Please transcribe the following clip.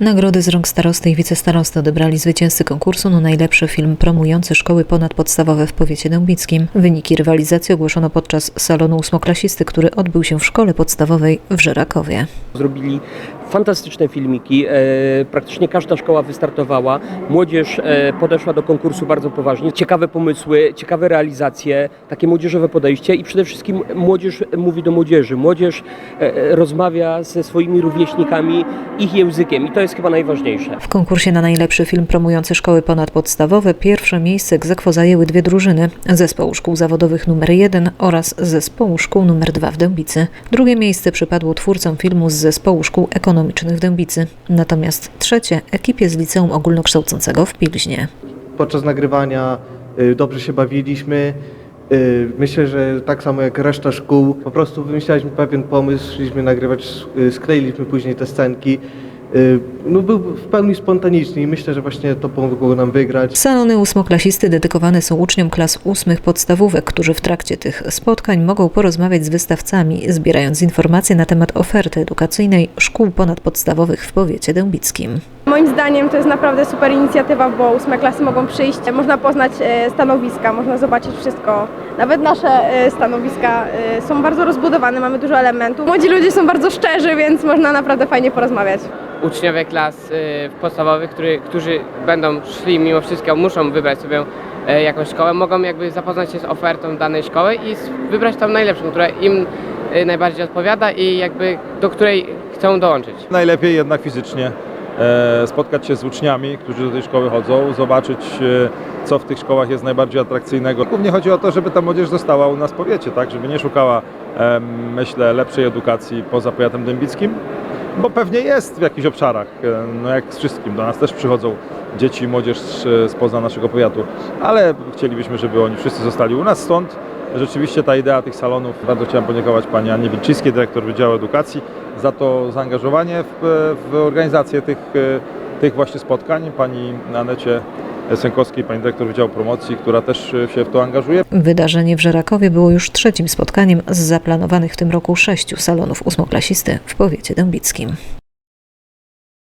Nagrody z rąk starosty i wicestarosty odebrali zwycięzcy konkursu na najlepszy film promujący szkoły ponadpodstawowe w powiecie dębickim. Wyniki rywalizacji ogłoszono podczas salonu ósmoklasisty, który odbył się w szkole podstawowej w Żerakowie. Zrobili fantastyczne filmiki. E, praktycznie każda szkoła wystartowała. Młodzież e, podeszła do konkursu bardzo poważnie. Ciekawe pomysły, ciekawe realizacje, takie młodzieżowe podejście i przede wszystkim młodzież mówi do młodzieży. Młodzież e, rozmawia ze swoimi rówieśnikami ich językiem i to jest chyba najważniejsze. W konkursie na najlepszy film promujący szkoły ponadpodstawowe pierwsze miejsce egzekwo zajęły dwie drużyny. Zespołu szkół zawodowych numer 1 oraz zespołu szkół numer 2 w Dębicy. Drugie miejsce przypadło twórcom filmu z zespołu szkół ekonomicznych w Dębicy. Natomiast trzecie ekipie z liceum ogólnokształcącego w Pilźnie. podczas nagrywania y, dobrze się bawiliśmy. Y, Myślę, że tak samo jak reszta szkół, po prostu wymyślaliśmy pewien pomysł, szliśmy nagrywać, y, skleiliśmy później te scenki. Y, No, był w pełni spontaniczny i myślę, że właśnie to pomogło nam wygrać. Salony ósmoklasisty dedykowane są uczniom klas ósmych podstawówek, którzy w trakcie tych spotkań mogą porozmawiać z wystawcami, zbierając informacje na temat oferty edukacyjnej szkół ponadpodstawowych w powiecie dębickim. Moim zdaniem to jest naprawdę super inicjatywa, bo ósme klasy mogą przyjść, można poznać e, stanowiska, można zobaczyć wszystko. Nawet nasze e, stanowiska e, są bardzo rozbudowane, mamy dużo elementów. Młodzi ludzie są bardzo szczerzy, więc można naprawdę fajnie porozmawiać. uczniowie klas podstawowych, który, którzy będą szli mimo wszystko, muszą wybrać sobie jakąś szkołę, mogą jakby zapoznać się z ofertą danej szkoły i wybrać tą najlepszą, która im najbardziej odpowiada i jakby do której chcą dołączyć. Najlepiej jednak fizycznie spotkać się z uczniami, którzy do tej szkoły chodzą, zobaczyć e, co w tych szkołach jest najbardziej atrakcyjnego. Głównie chodzi o to, żeby ta młodzież została u nas w powiecie, tak, żeby nie szukała, e, myślę, lepszej edukacji poza powiatem dębickim, bo pewnie jest w jakichś obszarach, e, no jak z wszystkim, do nas też przychodzą dzieci i młodzież e, spoza naszego powiatu, ale chcielibyśmy, żeby oni wszyscy zostali u nas, stąd rzeczywiście ta idea tych salonów, bardzo chciałem podziękować Pani Annie Wilczyńskiej, dyrektor Wydziału Edukacji, za to zaangażowanie w, w organizację tych, e, tych właśnie spotkań, Pani Anecie Sękowskiej, Pani dyrektor Wydziału Promocji, która też e, się w to angażuje. Wydarzenie w Żerakowie było już trzecim spotkaniem z zaplanowanych w tym roku sześciu salonów ósmoklasisty w powiecie dębickim.